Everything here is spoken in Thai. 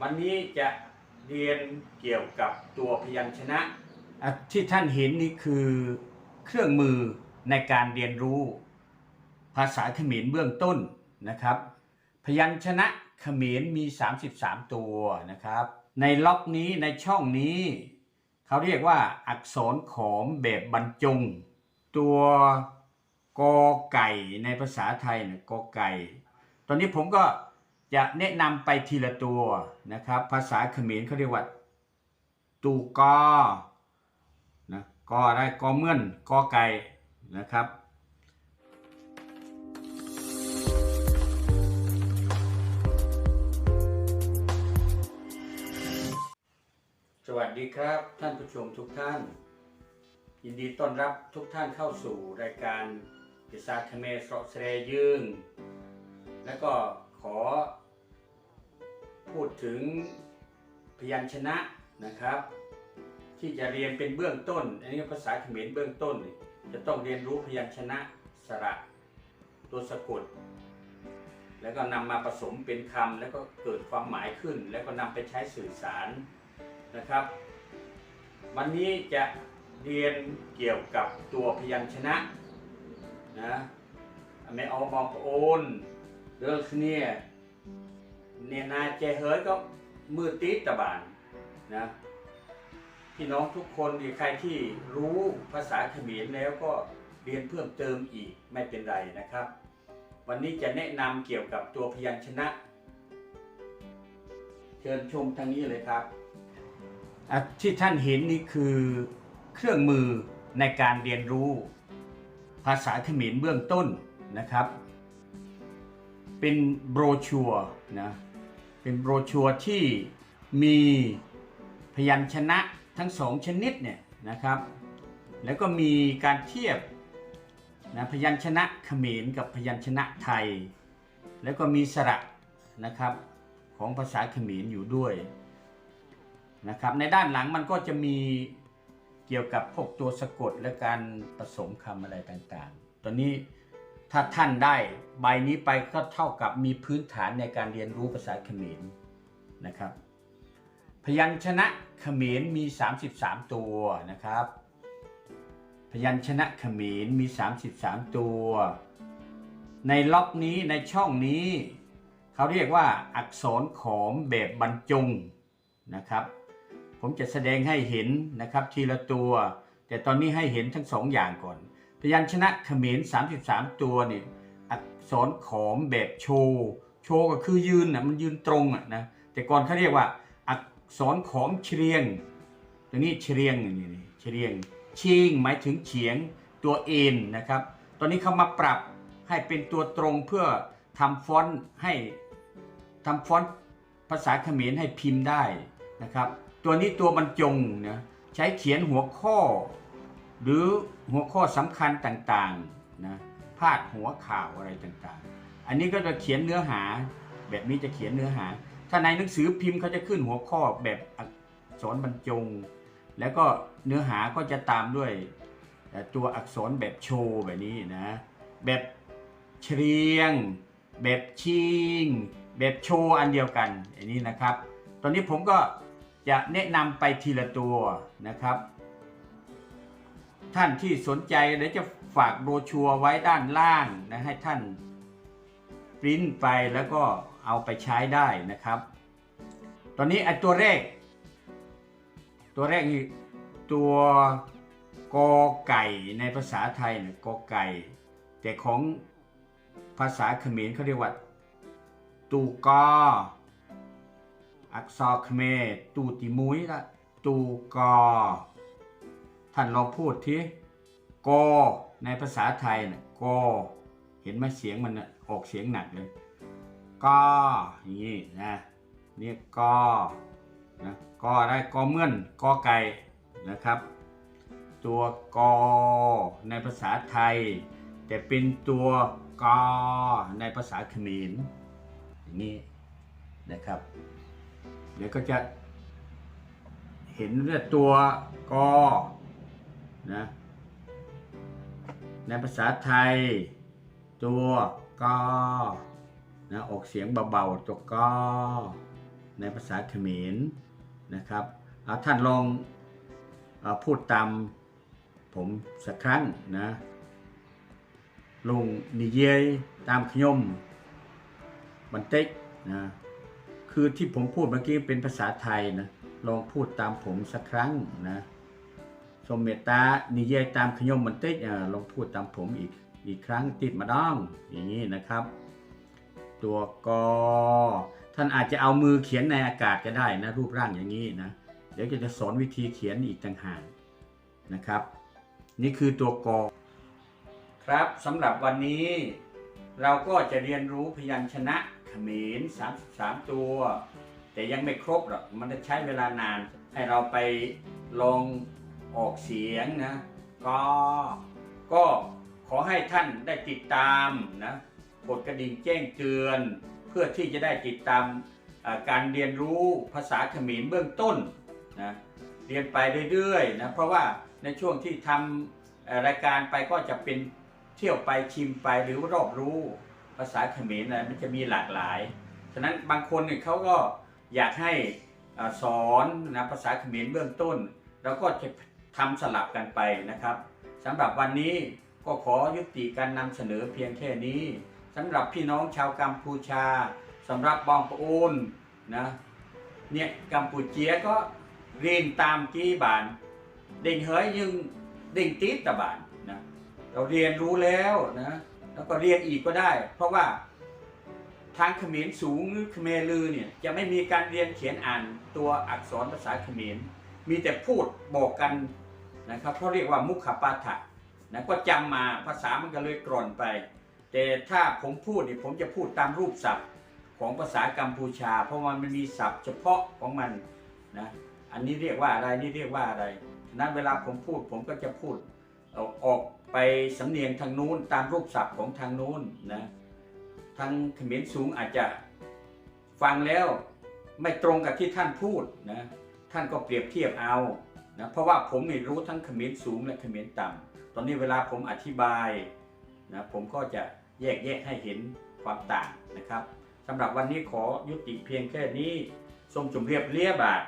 วันนี้จะเรียนเกี่ยวกับตัวพยัญชนะอะที่ท่านเห็นนี่คือเครื่องมือในการเรียนรู้ภาษาเขมรเบื้องต้นนะครับ พยัญชนะเขมรมี 33 ตัวนะครับ ในล็อกนี้ในช่องนี้ เขาเรียกว่าอักษรขอมแบบบรรจง ตัวกอไก่ในภาษาไทยเนี่ยกอไก่ ตอนนี้ผมก็ จะแนะนำไปทีละตัวนะครับ ภาษาเขมรเขาเรียกว่าตูกอนะกอได้กอเมื่อนกอไก่นะครับ สวัสดีครับท่านผู้ชมทุกท่าน ยินดีต้อนรับทุกท่านเข้าสู่รายการกิซาคเมสระเสรยึงและก็ขอ พูดถึงพยัญชนะนะครับ ที่จะเรียนเป็นเบื้องต้น อันนี้ภาษาเขมรเบื้องต้น จะต้องเรียนรู้พยัญชนะสระตัวสะกด แล้วก็นำมาผสมเป็นคำแล้วก็เกิดความหมายขึ้น แล้วก็นำไปใช้สื่อสารนะครับ วันนี้จะเรียนเกี่ยวกับตัวพยัญชนะนะไม่เอามอโอนเรื่องเนี่ย เนี่ยนาเจเฮิร์ตก็มือติดตะบานนะพี่น้องทุกคนหรือใครที่รู้ภาษาเขมรแล้วก็เรียนเพิ่มเติมอีกไม่เป็นไรนะครับ วันนี้จะแนะนำเกี่ยวกับตัวพยัญชนะ เชิญชมทางนี้เลยครับ ที่ท่านเห็นนี่คือเครื่องมือในการเรียนรู้ภาษาเขมรเบื้องต้นนะครับ เป็นโบรชัวร์นะ เป็นโบรชัวร์ที่มีพยัญชนะทั้งสองชนิดเนี่ยนะครับ แล้วก็มีการเทียบนะพยัญชนะเขมรกับพยัญชนะไทย แล้วก็มีสระนะครับของภาษาเขมรอยู่ด้วยนะครับในด้านหลังมันก็จะมีเกี่ยวกับพวกตัวสะกดและการผสมคำอะไรต่างๆ ตอนนี้ ถ้าท่านได้ใบนี้ไปก็เท่ากับมีพื้นฐานในการเรียนรู้ภาษาเขมรนะครับ พยัญชนะเขมรมี 33 ตัวนะครับ พยัญชนะเขมรมี 33 ตัว ในล็อกนี้ในช่องนี้ เขาเรียกว่าอักษรขอมแบบบรรจงนะครับ ผมจะแสดงให้เห็นนะครับทีละตัว แต่ตอนนี้ให้เห็นทั้งสองอย่างก่อน พยัญชนะเขมร33 ตัวเนี่ยอักษรขอมแบบโชว์โชว์ก็คือยืนนะมันยืนตรงอะนะแต่ก่อนเขาเรียกว่า อักษรขอมเฉียงตัวนี้เฉียงนี่เฉียงชิงหมายถึงเฉียงตัวเอ็นนะครับ ตอนนี้เขามาปรับให้เป็นตัวตรงเพื่อทำฟอนต์ให้ทำฟอนต์ภาษาเขมรให้พิมพ์ได้นะครับ ตัวนี้ตัวบรรจงนะใช้เขียนหัวข้อ หรือหัวข้อสำคัญต่างๆนะพาดหัวข่าวอะไรต่างๆ อันนี้ก็จะเขียนเนื้อหา แบบนี้จะเขียนเนื้อหา ถ้าในหนังสือพิมพ์เขาจะขึ้นหัวข้อแบบอักษรบรรจง แล้วก็เนื้อหาก็จะตามด้วยตัวอักษรแบบโชว์แบบนี้นะแบบเฉียง แบบชิง แบบโชว์อันเดียวกันอันนี้นะครับ ตอนนี้ผมก็จะแนะนำไปทีละตัวนะครับ ท่านที่สนใจเดี๋ยวจะฝากโบรชัวร์ไว้ด้านล่างนะให้ท่านปริ้นไปแล้วก็เอาไปใช้ได้นะครับ ตอนนี้ไอ้ตัวแรก ตัวแรกนี่ตัวกอไก่ในภาษาไทยเนี่ยกอไก่ แต่ของภาษาเขมรเขาเรียกว่า ตูกอ อักษรเขมรตูติมุยละตูกอ ท่านลองพูดทีกอในภาษาไทยนะกอเห็นไหมเสียงมันนะออกเสียงหนักเลยกออย่างนี้นะเนี่ยกอนะกอได้กอเมื่อนกอไก่นะครับ ตัวกอในภาษาไทย แต่เป็นตัวกอในภาษาเขมรอย่างนี้นะครับ เดี๋ยวก็จะเห็นว่าตัวกอ นะในภาษาไทย ตัวกอนะออกเสียงเบาๆตัวกอในภาษาเขมรนะครับเอาท่านลองออพูดตามผมสักครั้งนะลุงนิเยยตามขยมบันเต็กนะคือที่ผมพูดเมื่อกี้เป็นภาษาไทยนะลองพูดตามผมสักครั้งนะ สมเมตตานิเยยตามขยมบันเต็กลองพูดตามผมอีกอีกครั้งติดมาด้องอย่างนี้นะครับ ตัวกอท่านอาจจะเอามือเขียนในอากาศก็ได้นะรูปร่างอย่างนี้นะเดี๋ยวจะสอนวิธีเขียนอีกต่างหากนะครับ นี่คือตัวกอครับสำหรับวันนี้ เราก็จะเรียนรู้พยัญชนะเขมร33 ตัว แต่ยังไม่ครบหรอกมันจะใช้เวลานานให้เราไปลอง ออกเสียงนะก็ก็ขอให้ท่านได้ติดตามนะกดกระดิ่งแจ้งเตือน เพื่อที่จะได้ติดตามการเรียนรู้ภาษาเขมรเบื้องต้นนะเรียนไปเรื่อยๆนะเพราะว่าในช่วงที่ทำรายการไปก็จะเป็นเที่ยวไปชิมไปหรือรอบรู้ภาษาเขมรนะมันจะมีหลากหลาย ฉะนั้นบางคนเนี่ยเขาก็อยากให้อสอนนะภาษาเขมรเบื้องต้น เราก็จะ ทำสลับกันไปนะครับสำหรับวันนี้ก็ขอยุติการนำเสนอเพียงแค่นี้สำหรับพี่น้องชาวกัมพูชาสำหรับบองปะโอนนะเนี่ยกัมพูเจียก็เรียนตามกี้บานเด้งเฮยยังเด้งตีดตะบานนะเราเรียนรู้แล้วนะแล้วก็เรียนอีกก็ได้ เพราะว่าทางเขมรสูงหรือเขมรลือเนี่ยจะไม่มีการเรียนเขียนอ่านตัวอักษรภาษาเขมรมีแต่พูดบอกกัน นะครับเขาเรียกว่ามุขปาฐะนะก็จำมาภาษามันก็เลยกร่อนไป แต่ถ้าผมพูดเนี่ยผมจะพูดตามรูปศัพท์ของภาษากัมพูชา เพราะมันมีศัพท์เฉพาะของมันนะอันนี้เรียกว่าอะไรนี่เรียกว่าอะไรฉะนั้นเวลาผมพูดผมก็จะพูดอออกไปสำเนียงทางนู้นตามรูปศัพท์ของทางนู้นนะทางเขมรสูงอาจจะฟังแล้วไม่ตรงกับที่ท่านพูดนะท่านก็เปรียบเทียบเอา นะเพราะว่าผมนี่รู้ทั้งเขมรสูงและเขมรต่ำตอนนี้เวลาผมอธิบายนะผมก็จะแยกแยกให้เห็นความต่างนะครับสำหรับวันนี้ขอยุติเพียงแค่นี้ทรงจุมเรียบเรียบาท